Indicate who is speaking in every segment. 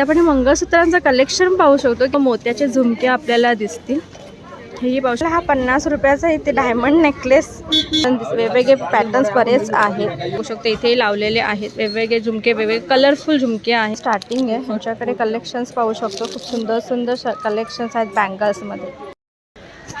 Speaker 1: आपण मंगळसूत्रांचं कलेक्शन पाहू शकतो की मोत्याचे झुमके आपल्याला दिसतील. हे पाहू शकतो. हा पन्नास रुपयाचा इथे डायमंड नेकलेस वेगवेगळे पॅटर्न्स बरेच आहेत. पाहू शकतो इथे लावलेले आहेत. वेगवेगळे झुमके वेगवेगळे कलरफुल झुमके आहेत. स्टार्टिंग आहे. ह्यांच्याकडे कलेक्शन्स पाहू शकतो. खूप सुंदर सुंदर कलेक्शन्स आहेत बँगल्समध्ये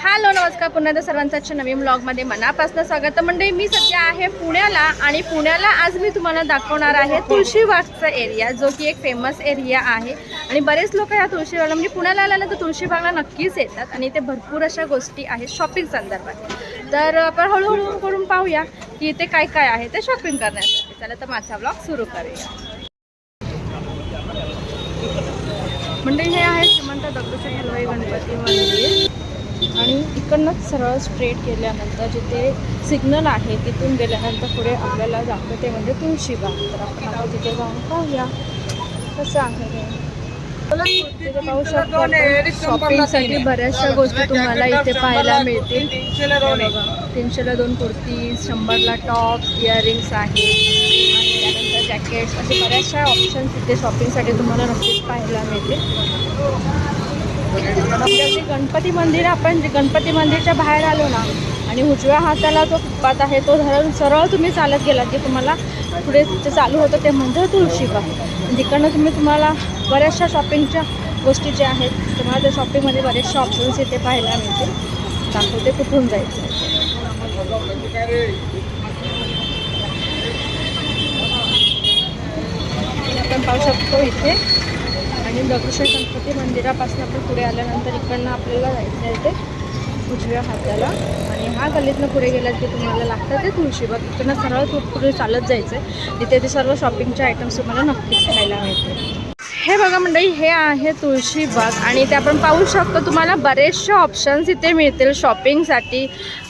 Speaker 1: हॅलो नमस्कार. पुन्हा एकदा सर्वांचं आजच्या नवीन ब्लॉगमध्ये मनापासून स्वागत. तर मी सध्या आहे पुण्याला आणि पुण्याला आज मी तुम्हाला दाखवणार आहे तुळशीबागचा एरिया जो की एक फेमस एरिया आहे. आणि बरेच लोक ह्या तुळशीबागला म्हणजे पुण्याला आल्यानंतर तुळशीबागला नक्कीच येतात आणि इथे भरपूर अशा गोष्टी आहेत शॉपिंग संदर्भात. तर आपण हळूहळू करून पाहूया की इथे काय काय आहे ते शॉपिंग करण्यासाठी. चला तर माझा ब्लॉग सुरू करूया. म्हणजे हे आहे श्रीमंत दगडूशेठ हलवाई गणपती मंदिर. आणि इकडनंच सरळ स्ट्रेट गेल्यानंतर जिथे सिग्नल आहे तिथून गेल्यानंतर पुढे आपल्याला जातं ते म्हणजे तुळशीबाग तर आपण आता तिथे जाऊन पाहूया कसं आहे तिथे पाहू शकतो शॉपिंगसाठी बऱ्याचशा गोष्टी तुम्हाला इथे पाहायला मिळतील. तीनशेला दोन कुर्ती शंभरला टॉप्स इयरिंग्स आहेत आणि त्यानंतर जॅकेट्स असे बऱ्याचशा ऑप्शन्स इथे शॉपिंगसाठी तुम्हाला नक्कीच पाहायला मिळतील. आपलं जे गणपती मंदिर आपण जे गणपती मंदिरच्या बाहेर आलो ना आणि उजव्या हाताला जो फुटपाथ आहे तो धरण सरळ तुम्ही चालत गेलात की तुम्हाला पुढे जे चालू होतं ते म्हणजे तुळशीबाग. तिकडनं तुम्ही तुम्हाला बऱ्याचशा शॉपिंगच्या गोष्टी ज्या आहेत तुम्हाला त्या शॉपिंगमध्ये बरेचशा ऑप्शन्स इथे पाहायला मिळतील. दाखवते कुठून जायचं. आपण पाहू शकतो इथे. आणि दगडूशेठ गणपती मंदिरापासून आपण पुढे आल्यानंतर इकडनं आपल्याला जायचं आहे ते उजव्या हाताला. आणि हा गल्लीतनं पुढे गेल्यात की तुम्हाला लागतं ते तुळशीबाग इकडनं सरळ पुढे चालत जायचं. आहे तिथे ते सर्व शॉपिंगचे आयटम्स तुम्हाला नक्कीच खायला मिळतील. हे बघा मंडळी हे आहे तुळशीबाग आणि ते आपण पाहू शकतो तुम्हाला बरेचसे ऑप्शन्स इथे मिळतील शॉपिंगसाठी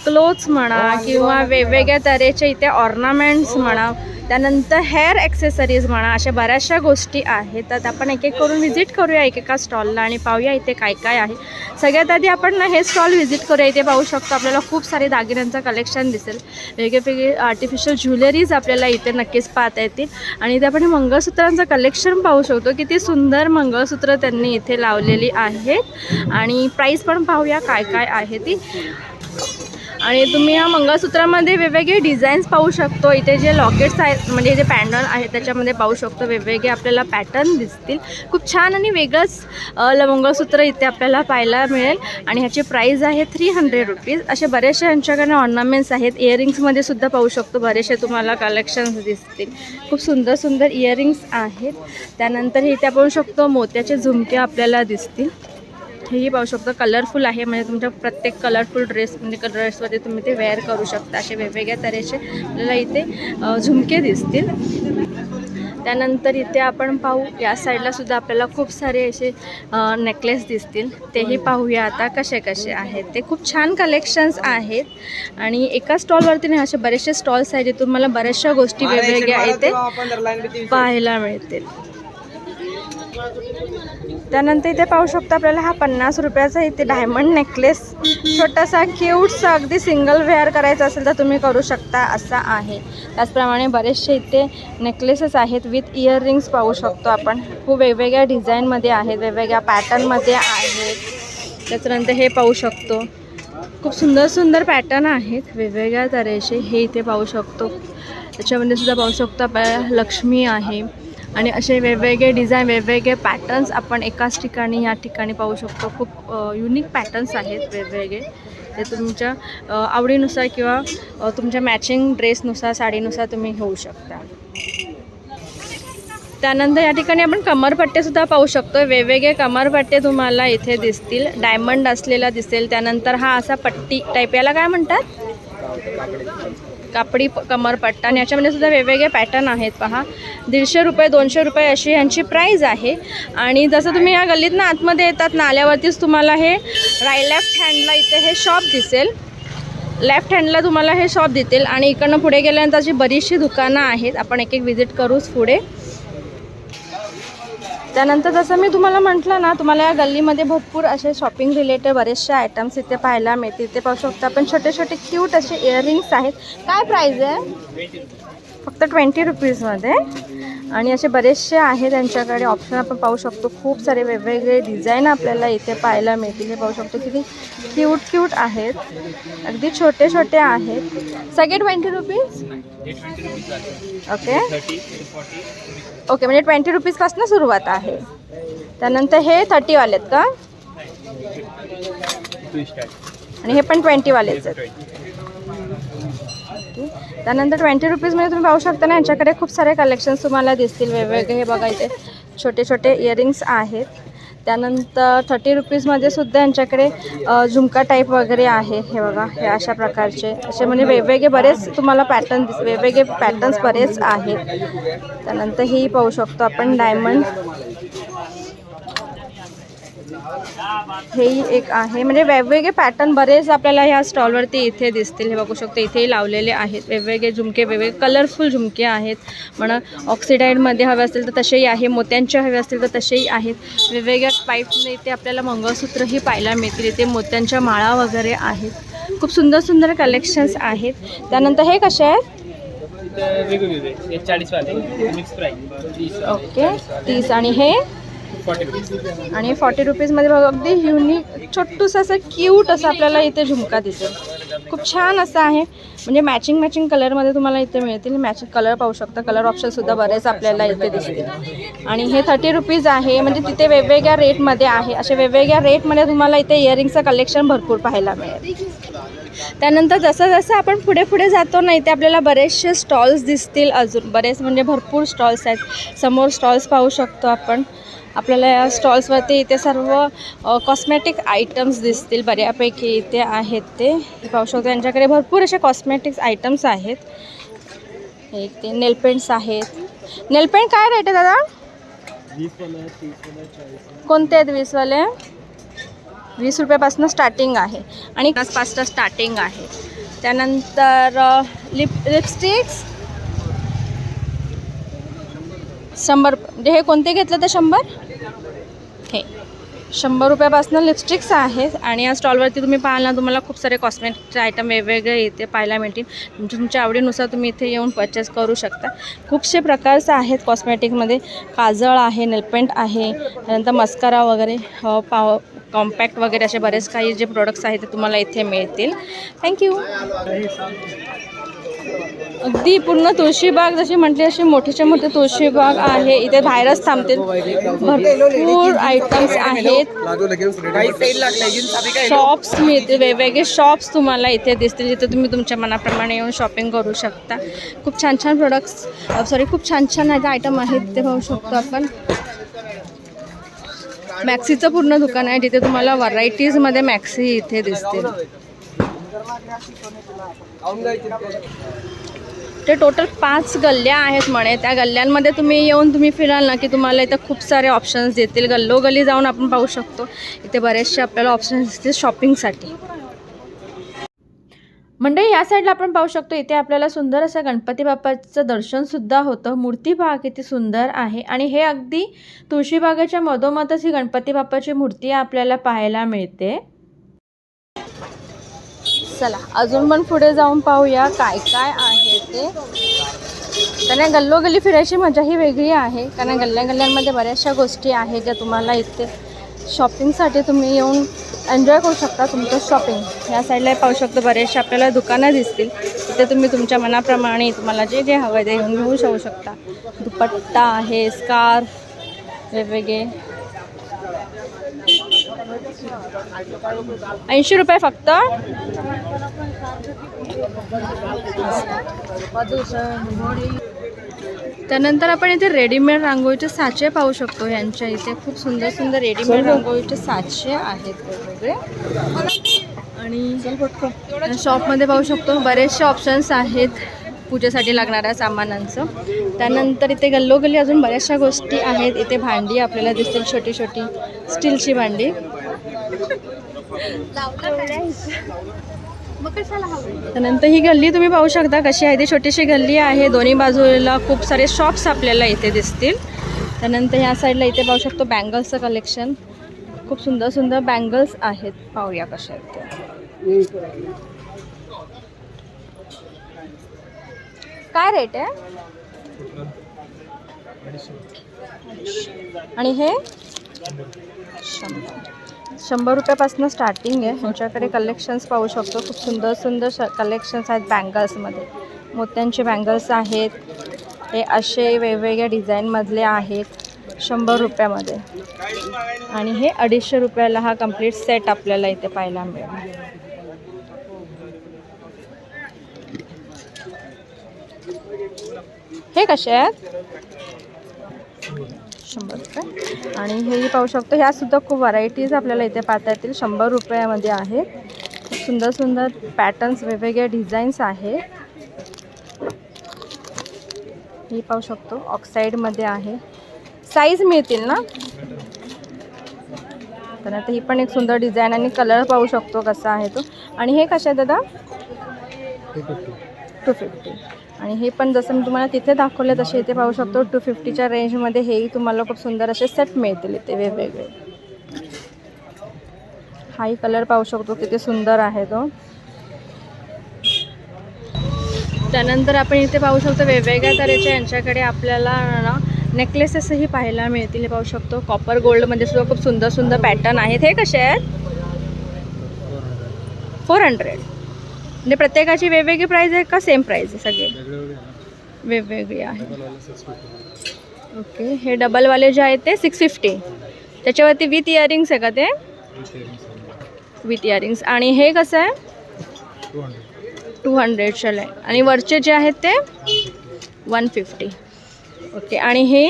Speaker 1: क्लोथ्स म्हणा किंवा वेगवेगळ्या तऱ्हेचे इथे ऑर्नामेंट्स म्हणा त्यानंतर हेअर ॲक्सेसरीज म्हणा अशा बऱ्याचशा गोष्टी आहेत. तर आपण एक एक करून व्हिजिट करूया एकेका स्टॉलला आणि पाहूया इथे काय काय आहे. सगळ्यात आधी आपण ना हे स्टॉल व्हिजिट करूया. इथे पाहू शकतो आपल्याला खूप सारे दागिन्यांचं कलेक्शन दिसेल. वेगवेगळे आर्टिफिशियल ज्वेलरीज आपल्याला इथे नक्कीच पाहता येतील. आणि इथे आपण हे मंगळसूत्रांचं कलेक्शन पाहू शकतो. किती सुंदर मंगळसूत्र त्यांनी इथे लावलेली आहेत. आणि प्राईस पण पाहूया काय काय आहे ती. आणि तुम्ही या मंगळसूत्रामध्ये वेगवेगळे डिझाईन्स पाहू शकतो. इथे जे लॉकेट्स आहेत म्हणजे जे पॅन्डल आहेत त्याच्यामध्ये पाहू शकतो. वेगवेगळे आपल्याला पॅटर्न दिसतील. खूप छान आणि वेगळंच मंगळसूत्र इथे आपल्याला पाहायला मिळेल. आणि ह्याची प्राईज आहे थ्री हंड्रेड रुपीज असे बरेचसे यांच्याकडे ऑर्नामेंट्स आहेत. इयरिंग्समध्ये सुद्धा पाहू शकतो. बरेचसे तुम्हाला कलेक्शन्स दिसतील. खूप सुंदर सुंदर इयरिंग्स आहेत. त्यानंतर इथे पाहू शकतो मोत्याचे झुमके आपल्याला दिसतील. हेही पाहू शकतो. कलरफुल आहे म्हणजे तुमच्या प्रत्येक कलरफुल ड्रेस म्हणजे ड्रेसवरती तुम्ही ते वेअर करू शकता. असे वेगवेगळ्या तऱ्हेचे आपल्याला इथे झुमके दिसतील. त्यानंतर इथे आपण पाहू या साईडला सुद्धा आपल्याला खूप सारे असे नेकलेस दिसतील. तेही पाहूया आता कसे कसे आहेत. ते खूप छान कलेक्शन्स आहेत. आणि एका स्टॉलवरती नाही असे बरेचसे स्टॉल्स आहेत जिथून मला बऱ्याचशा गोष्टी वेगवेगळ्या इथे पाहायला मिळतील. त्यानंतर इथे पाहू शकतो आपल्याला हा पन्नास रुपयाचा इथे डायमंड नेकलेस छोटासा क्यूटसा अगदी सिंगल वेअर करायचा असेल तर तुम्ही करू शकता असा आहे. त्याचप्रमाणे बरेचसे इथे नेकलेसेस आहेत विथ इयररिंग्स पाहू शकतो आपण. खूप वेगवेगळ्या डिझाईनमध्ये आहेत वेगवेगळ्या पॅटर्नमध्ये आहेत. त्याच्यानंतर हे पाहू शकतो. खूप सुंदर सुंदर पॅटर्न आहेत वेगवेगळ्या तऱ्हेचे. हे इथे पाहू शकतो. त्याच्यामध्ये सुद्धा पाहू शकतो आपल्याला लक्ष्मी आहे. आणि असे वेगवेगळे डिझाईन वेगवेगळे पॅटर्न्स आपण एकाच ठिकाणी या ठिकाणी पाहू शकतो. खूप युनिक पॅटर्न्स आहेत वेगवेगळे. ते तुमच्या आवडीनुसार किंवा तुमच्या मॅचिंग ड्रेसनुसार साडीनुसार तुम्ही घेऊ शकता. त्यानंतर या ठिकाणी आपण कमरपट्टेसुद्धा पाहू शकतो वेगवेगळे कमरपट्टे तुम्हाला इथे दिसतील. डायमंड असलेला दिसेल. त्यानंतर हा असा पट्टी टाईप याला काय म्हणतात? कापडी कमरपट्टा आणि याच्यामध्ये सुद्धा वेगवेगळे पॅटर्न आहेत पहा. दीडशे रुपये दोनशे रुपये अशी यांची प्राईज आहे. आणि जसं तुम्ही या गल्लीतनं आतमध्ये येतात ना आल्यावरतीच तुम्हाला हे राय लेफ्ट हँडला इथे हे शॉप दिसेल. लेफ्ट हँडला तुम्हाला हे शॉप देतील आणि इकडनं पुढे गेल्यानंतर अशी बरीचशी दुकानं आहेत. आपण एक एक विजिट करूच पुढे. त्यानंतर जसं मी तुम्हाला म्हटलं ना तुम्हाला या गल्लीमध्ये भरपूर असे शॉपिंग रिलेटेड बरेचसे आयटम्स इथे पाहायला मिळतील. ते पाहू शकता आपण छोटे छोटे क्यूट असे इयरिंग्स आहेत. काय प्राईज आहे? फक्त ट्वेंटी रुपीजमध्ये आणि असे बरेचसे आहे त्यांच्याकडे ऑप्शन आपण पाहू शकतो खूप सारे वेगवेगळे डिझाईन आपल्याला इथे पाहायला मिळतील. हे पाहू शकतो किती क्यूट क्यूट आहेत. अगदी छोटे छोटे आहेत. सगळे ट्वेंटी रुपीज ओके ओके म्हणजे ट्वेंटी रुपीजपासून सुरुवात आहे. त्यानंतर हे थर्टीवाले आहेत का? आणि हे पण ट्वेंटीवालेच आहेत. त्यानंतर ट्वेंटी रुपीजमध्ये तुम्ही पाहू शकता ना यांच्याकडे खूप सारे कलेक्शन्स तुम्हाला दिसतील. वेगवेगळे हे बघा इथे छोटे छोटे इयरिंग्स आहेत. त्यानंतर थर्टी रुपीजमध्ये सुद्धा यांच्याकडे झुमका टाईप वगैरे आहे. हे बघा हे अशा प्रकारचे. असे म्हणजे वेगवेगळे बरेच तुम्हाला पॅटर्न दिस वेगवेगळे पॅटर्न्स बरेच आहेत. त्यानंतर हेही पाहू शकतो आपण डायमंड हेही एक आहे. म्हणजे वेगवेगळे पॅटर्न बरेच आपल्याला ह्या स्टॉलवरती इथे दिसतील. हे बघू शकतो इथेही लावलेले आहेत. वेगवेगळे झुमके वेगवेगळे कलरफुल झुमके आहेत. म्हणा ऑक्सिडाईडमध्ये हवे असतील तर तसेही आहे. मोत्यांचे हवे असतील तर तसेही आहेत. वेगवेगळ्या पाईपने इथे आपल्याला मंगळसूत्रही पाहायला मिळतील. इथे मोत्यांच्या माळा वगैरे आहेत. खूप सुंदर सुंदर कलेक्शन्स आहेत. त्यानंतर हे कसे आहेत?
Speaker 2: हे
Speaker 1: ओके तीस आणि हे? आणि फॉर्टी रुपीजमध्ये बघा अगदी युनिक छोटूसं असं क्यूट असं आपल्याला इथे झुमका दिसेल. खूप छान असं आहे. म्हणजे मॅचिंग मॅचिंग कलरमध्ये तुम्हाला इथे मिळतील. मॅचिंग कलर पाहू शकता. कलर ऑप्शनसुद्धा बरेच आपल्याला इथे दिसतील. आणि हे थर्टी रुपीज आहे. म्हणजे तिथे वेगवेगळ्या रेटमध्ये आहे. असे वेगवेगळ्या रेटमध्ये तुम्हाला इथे इयरिंगचं कलेक्शन भरपूर पाहायला मिळेल. त्यानंतर जसं जसं आपण पुढे पुढे जातो ना इथे आपल्याला बरेचसे स्टॉल्स दिसतील अजून. बरेच म्हणजे भरपूर स्टॉल्स आहेत. समोर स्टॉल्स पाहू शकतो आपण. आपल्याला या स्टॉल्सवरती इथे सर्व कॉस्मॅटिक आयटम्स दिसतील. बऱ्यापैकी इथे आहेत ते. पाहू शकतो यांच्याकडे भरपूर असे कॉस्मॅटिक्स आयटम्स आहेत. एक ते नेलपेंट्स आहेत. नेलपेंट काय रेट आहे दादा? कोणते आहेत वीसवाले? वीस रुपयापासून स्टार्टिंग आहे. आणि पाचपासनं स्टार्टिंग आहे. त्यानंतर लिप लिपस्टिक्स शंभर म्हणजे हे कोणते घेतलं तर शंभर? शंभर रुपयापासून लिपस्टिक्स आहेत. आणि या स्टॉलवरती तुम्ही पाहाल ना तुम्हाला खूप सारे कॉस्मेटिकचे आयटम वेगवेगळे इथे पाहायला मिळतील. तुमच्या आवडीनुसार तुम्ही इथे येऊन परचेस करू शकता. खूपसे प्रकारचे आहेत कॉस्मेटिकमध्ये काजळ आहे नेलपेंट आहे त्यानंतर मस्कारा वगैरे हो, पाव कॉम्पॅक्ट वगैरे असे बरेच काही जे प्रोडक्ट्स आहेत ते तुम्हाला इथे मिळतील. थँक्यू अगदी पूर्ण तुळशीबाग जशी म्हटली अशी मोठीच्या मोठी तुळशीबाग आहे. इथे बाहेरच थांबतील. भरपूर आयटम्स आहेत. शॉप्स मिळते वेगवेगळे शॉप्स तुम्हाला इथे दिसतील जिथे तुम्ही तुमच्या मनाप्रमाणे येऊन शॉपिंग करू शकता. खूप छान छान प्रोडक्ट्स सॉरी खूप छान छान आयटम आहेत ते पाहू शकतो आपण. मॅक्सीचं पूर्ण दुकान आहे जिथे तुम्हाला व्हरायटीजमध्ये मॅक्सी इथे दिसतील. ते टोटल पाच गल्ल्या आहेत म्हणे. त्या गल्ल्यांमध्ये तुम्ही येऊन तुम्ही फिराल ना की तुम्हाला इथं खूप सारे ऑप्शन्स देतील. गल्लोगल्ली जाऊन आपण पाहू शकतो. इथे बरेचसे आपल्याला ऑप्शन्स दिसतील शॉपिंगसाठी मंडळी या साईडला आपण पाहू शकतो इथे आपल्याला सुंदर असं गणपती बाप्पाचं दर्शनसुद्धा होतं. मूर्ती पहा किती सुंदर आहे. आणि हे अगदी तुळशीबागेच्या मधोमधच ही गणपती बाप्पाची मूर्ती आपल्याला पाहायला मिळते. चला अजून पण पुढे जाऊन पाहूया काय काय आहे ते. त्यांना गल्लोगल्ली फिरायची मजा ही वेगळी आहे. कारण गल्ल्या गल्ल्यांमध्ये बऱ्याचशा गोष्टी आहेत ज्या तुम्हाला इथे शॉपिंगसाठी तुम्ही येऊन एन्जॉय करू शकता तुमचं शॉपिंग या साईडला पाहू शकतो बरेचसे आपल्याला दुकानं दिसतील. तिथे तुम्ही तुमच्या मनाप्रमाणे तुम्हाला जे जे हवं आहे ते घेऊन घेऊ शकू शकता. दुपट्टा आहे स्कार्फ वेगवेगळे. ऐंशी रुपये फक्त. त्यानंतर आपण इथे रेडीमेड रांगोळीचे साचे पाहू शकतो. यांच्या इथे खूप सुंदर सुंदर रेडीमेड रांगोळीचे साचे आहेत वेगवेगळे. आणि शॉपमध्ये पाहू शकतो. बरेचसे ऑप्शन्स आहेत पूजेसाठी लागणाऱ्या सामानांचं. त्यानंतर इथे गल्लोगल्ली अजून बऱ्याचशा गोष्टी आहेत. इथे भांडी आपल्याला दिसतील छोटी छोटी स्टीलची भांडी. त्यानंतर ही गल्ली तुम्ही पाहू शकता कशी आहे ती. छोटीशी गल्ली आहे. दोन्ही बाजूला खूप सारे शॉप्स आपल्याला इथे दिसतील. त्यानंतर ह्या साईडला इथे पाहू शकतो बँगल्सचं कलेक्शन खूप सुंदर सुंदर बँगल्स आहेत. पाहूया कशा आहेत काय रेट आहे? आणि हे? शंभर. शंभर रुपयापासून स्टार्टिंग आहे. ह्यांच्याकडे कलेक्शन्स पाहू शकतो. खूप सुंदर सुंदर श कलेक्शन्स आहेत बँगल्समध्ये मोत्यांचे बँगल्स आहेत. हे असे वेगवेगळ्या डिझाईनमधले आहेत शंभर रुपयामध्ये. आणि हे अडीचशे रुपयाला हा कंप्लीट सेट आपल्याला इथे पाहायला मिळेल. हे कसे आहेत? शंभर रुपये. आणि हेही पाहू शकतो ह्या सुद्धा खूप व्हरायटीज आपल्याला इथे पाहता येतील. शंभर रुपयामध्ये आहेत खूप सुंदर सुंदर पॅटर्न्स वेगवेगळे डिझाईन्स आहेत ही पाहू शकतो ऑक्साईडमध्ये आहे. साईज मिळतील ना? तर आता ही पण एक सुंदर डिझाईन आणि कलर पाहू शकतो कसा आहे तो. आणि हे कशा आहे दादा? टू फिफ्टी आणि हे पण जसं मी तुम्हाला तिथे दाखवले तसे इथे पाहू शकतो. टू फिफ्टीच्या रेंजमध्ये हेही तुम्हाला खूप सुंदर असे सेट मिळतील इथे वेगवेगळे. हाही कलर पाहू शकतो किती सुंदर आहे तो. त्यानंतर आपण इथे पाहू शकतो वेगवेगळ्या तऱ्हेचे यांच्याकडे आपल्याला ना नेकलेसेसही पाहायला मिळतील. पाहू शकतो. कॉपर गोल्डमध्ये सुद्धा खूप सुंदर सुंदर पॅटर्न आहेत. हे कसे आहेत? फोर हंड्रेड म्हणजे प्रत्येकाची वेगवेगळी प्राईज आहे का सेम प्राईज आहे सगळे? वेगवेगळी आहे. ओके हे डबलवाले जे आहेत ते सिक्स फिफ्टी त्याच्यावरती विथ इयरिंग्स आहे का ते? विथ इयरिंग्स आणि हे कसं आहे? टू हंड्रेडच्या आहे. आणि वरचे जे आहेत ते? वन फिफ्टी ओके आणि हे?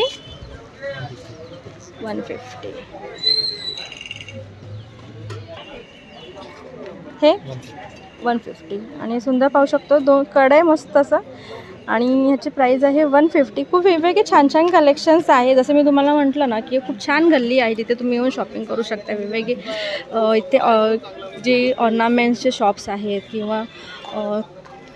Speaker 1: वन फिफ्टी हे? वन फिफ्टी आणि सुंदर पाहू शकतो दोन कडे मस्त असं. आणि ह्याची प्राईज आहे वन फिफ्टी खूप वेगवेगळे छान छान कलेक्शन्स आहे जसं मी तुम्हाला म्हटलं ना की खूप छान गल्ली आहे. तिथे तुम्ही येऊन शॉपिंग करू शकता. वेगवेगळे इथे जे ऑर्नामेंट्सचे शॉप्स आहेत किंवा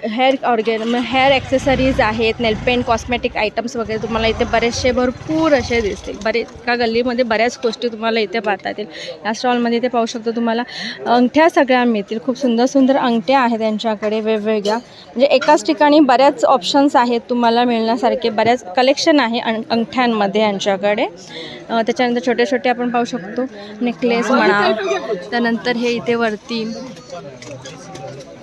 Speaker 1: हेअर ऑर्गेन हेअर ॲक्सेसरीज आहेत नेलपेंट कॉस्मेटिक आयटम्स वगैरे तुम्हाला इथे बरेचसे भरपूर असे दिसतील. बरे एका गल्लीमध्ये बऱ्याच गोष्टी तुम्हाला इथे पाहता येतील. या स्टॉलमध्ये इथे पाहू शकतो तुम्हाला अंगठ्या सगळ्या मिळतील. खूप सुंदर सुंदर अंगठ्या आहेत त्यांच्याकडे वेगवेगळ्या. म्हणजे एकाच ठिकाणी बऱ्याच ऑप्शन्स आहेत तुम्हाला मिळण्यासारखे. बऱ्याच कलेक्शन आहे अं अंगठ्यांमध्ये यांच्याकडे. त्याच्यानंतर छोटे छोटे आपण पाहू शकतो. नेकलेस म्हणा. त्यानंतर हे इथे वरती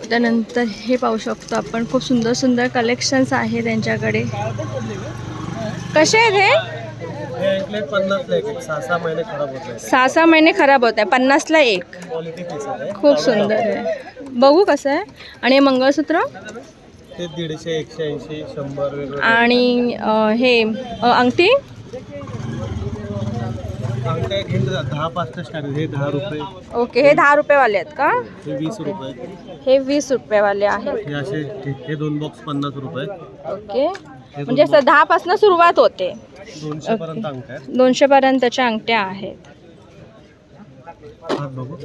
Speaker 1: त्यानंतर हे पाहू शकतो आपण. खूप सुंदर सुंदर कलेक्शन्स आहे त्यांच्याकडे. कसे आहेत हे?
Speaker 3: हे सहा सहा महिने खराब होत
Speaker 1: आहे. पन्नासला एक. खूप सुंदर आहे. बघू कसं आहे. आणि हे मंगळसूत्र?
Speaker 3: दीडशे एकशे ऐंशी शंभर
Speaker 1: आणि हे अंगठी?
Speaker 3: दहा स्टार्ट हे दहा रुपये.
Speaker 1: ओके हे दहा रुपयेवाले आहेत का?
Speaker 3: हे वीस रुपये.
Speaker 1: हे वीस रुपयेवाले आहेत.
Speaker 3: हे असे हे- हे दोन बॉक्स पन्नास रुपये.
Speaker 1: ओके. म्हणजे असं दहापासून सुरुवात होते.
Speaker 3: दोनशे पर्यंत.
Speaker 1: दोनशे पर्यंतच्या अंगठ्या आहेत.
Speaker 3: हात बघू.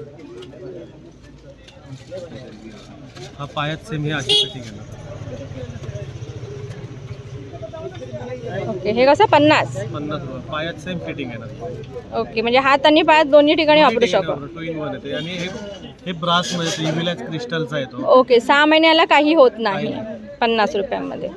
Speaker 3: हा पायात सेम हे अशी आहे
Speaker 1: ओके हे कसं पन्नास?
Speaker 3: पायात सेम फिटिंग
Speaker 1: ओके म्हणजे हात आणि पायात दोन्ही ठिकाणी वापरू शकतो.
Speaker 3: टू इन वन येते. आणि हे हे ब्रासमध्ये क्रिस्टलचा येतो
Speaker 1: ओके सहा महिन्याला काही होत नाही. पन्नास रुपयांमध्ये.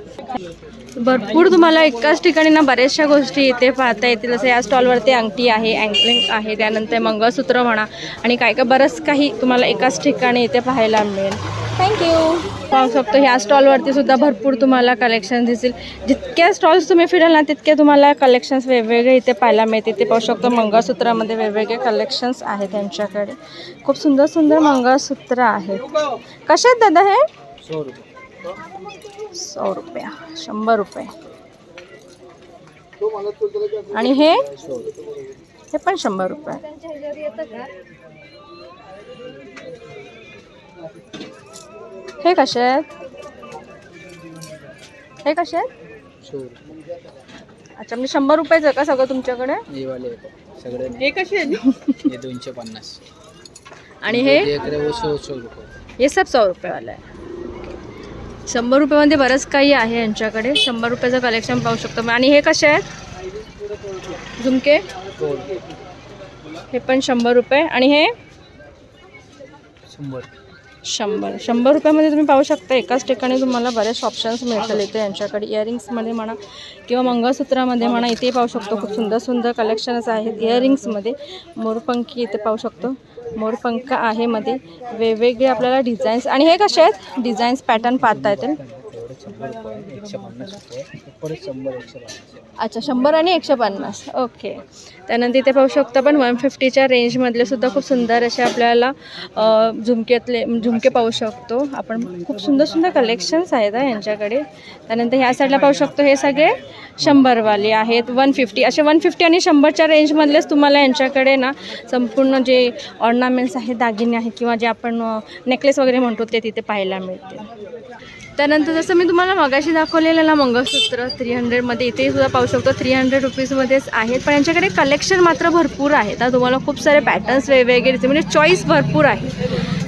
Speaker 1: भरपूर तुम्हाला एकाच ठिकाणी ना बऱ्याचशा गोष्टी इथे पाहता येतील. जसं या स्टॉलवरती अंगठी आहे अँकलिंग आहे त्यानंतर मंगळसूत्र म्हणा आणि काय काय बरंच काही तुम्हाला एकाच ठिकाणी इथे पाहायला मिळेल. थँक्यू पाहू शकतो ह्या स्टॉलवरती सुद्धा भरपूर तुम्हाला कलेक्शन दिसतील जितक्या स्टॉल्स तुम्ही फिराल ना तितके तुम्हाला कलेक्शन्स वेगवेगळे इथे पाहायला मिळतील. ते पाहू शकतो मंगळसूत्रामध्ये वेगवेगळे कलेक्शन्स आहेत त्यांच्याकडे खूप सुंदर सुंदर मंगळसूत्र आहेत. कसे आहेत दादा हे?
Speaker 3: सौ रुपये.
Speaker 1: सौ रुपया. शंभर रुपये. आणि हे? हे पण शंभर रुपये. हे कसे आहेत? हे कसे आहेत? अच्छा म्हणजे शंभर रुपयेच का सगळं तुमच्याकडे?
Speaker 2: हे सगळे
Speaker 1: हे कसे आहेत?
Speaker 2: हे दोनशे पन्नास.
Speaker 1: आणि हे हे? सब सौ रुपयेवाला आहे शंभर रुपयामध्ये बरंच काही आहे यांच्याकडे. शंभर रुपयाचं कलेक्शन पाहू शकतो आणि हे कसे आहेत? झुमके? हे पण शंभर रुपये. आणि हे?
Speaker 2: शंभर.
Speaker 1: शंभर. शंभर रुपयामध्ये तुम्ही पाहू शकता एकाच ठिकाणी तुम्हाला बरेच ऑप्शन्स मिळतील. इथे यांच्याकडे इयरिंग्समध्ये म्हणा किंवा मंगळसूत्रामध्ये म्हणा इथे पाहू शकतो. खूप सुंदर सुंदर कलेक्शन्स आहेत इयरिंग्समध्ये मोरपंखी इथे पाहू शकतो. मोरपंख आहे मध्ये. वेगवेगळे आपल्याला डिझाईन्स आणि हे कसे आहेत? डिझाईन्स पॅटर्न पाहता येतील.
Speaker 2: एकशे पन्नास रुपये परत शंभर एकशे पन्नास
Speaker 1: अच्छा शंभर आणि एकशे पन्नास. ओके त्यानंतर इथे पाहू शकतो आपण वन फिफ्टीच्या रेंजमधले सुद्धा खूप सुंदर असे आपल्याला झुमकेतले झुमक्यातले झुमके पाहू शकतो. आपण खूप सुंदर सुंदर कलेक्शन्स आहेत यांच्याकडे. त्यानंतर ह्या साईडला पाहू शकतो हे सगळे शंभरवाले आहेत वन फिफ्टी असे वन फिफ्टी आणि शंभरच्या रेंजमधलेच तुम्हाला यांच्याकडे ना संपूर्ण जे ऑर्नामेंट्स आहेत दागिने आहेत किंवा जे आपण नेकलेस वगैरे म्हणतो ते तिथे पाहायला मिळते त्यानंतर जसं मी तुम्हाला मगाशी दाखवलेलं ना मंगळसूत्र थ्री हंड्रेडमध्ये इथे सुद्धा पाहू शकतो. थ्री हंड्रेड रुपीजमध्येच आहेत. पण यांच्याकडे कलेक्शन मात्र भरपूर आहे तर तुम्हाला खूप सारे पॅटर्न्स वेगवेगळे दिसते म्हणजे चॉईस भरपूर आहे.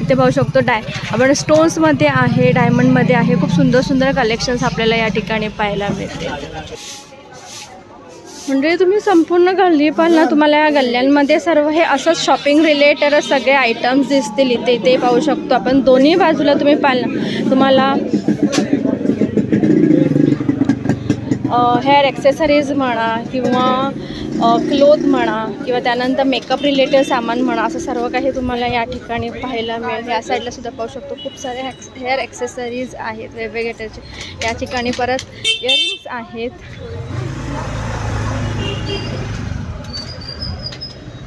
Speaker 1: इथे पाहू शकतो डाय आपण स्टोन्समध्ये आहे डायमंडमध्ये आहे. खूप सुंदर सुंदर कलेक्शन्स आपल्याला या ठिकाणी पाहायला मिळते म्हणजे तुम्ही संपूर्ण गल्ली पाल ना तुम्हाला या गल्ल्यांमध्ये सर्व हे असंच शॉपिंग रिलेटेड सगळे आयटम्स दिसतील. इथे इथे पाहू शकतो आपण. दोन्ही बाजूला तुम्ही पाल ना तुम्हाला हेअर ॲक्सेसरीज म्हणा किंवा क्लोथ म्हणा किंवा त्यानंतर मेकअप रिलेटेड सामान म्हणा असं सर्व काही तुम्हाला या ठिकाणी पाहायला मिळेल. या साईडला सुद्धा पाहू शकतो. खूप सारे हेअर ॲक्सेसरीज आहेत वेगवेगळे त्याचे या ठिकाणी परत इयरिंग्स आहेत.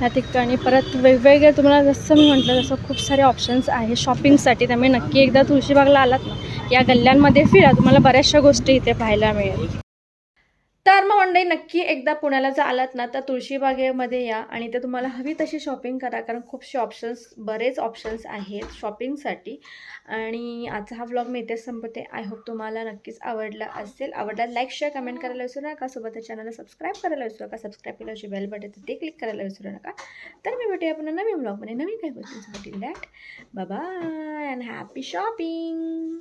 Speaker 1: ह्या ठिकाणी परत वेगवेगळे तुम्हाला जसं मी म्हटलं तसं खूप सारे ऑप्शन्स आहे. शॉपिंगसाठी त्यामुळे नक्की एकदा तुळशीबागला आलात ना या गल्ल्यांमध्ये फिरा. तुम्हाला बऱ्याचशा गोष्टी इथे पाहायला मिळेल. तर मग मंडळी नक्की एकदा पुण्याला जर आलात ना तर तुळशीबागेमध्ये या आणि ते तुम्हाला हवी तशी शॉपिंग करा कारण खूपसे ऑप्शन्स बरेच ऑप्शन्स आहेत शॉपिंगसाठी आणि आजचा हा व्लॉग मी इथेच संपते आय होप तुम्हाला नक्कीच आवडला असेल. आवडला लाईक शेअर कमेंट करायला विसरू नका. सोबत चॅनलला सबस्क्राईब करायला विसरू नका. सबस्क्राईब केल्याची बेल बटन ते क्लिक करायला विसरू नका. तर मी भेटूया पुन्हा नवीन ब्लॉगमध्ये नवीन काही गोष्टींसाठी. दॅट बाबा अँड हॅपी शॉपिंग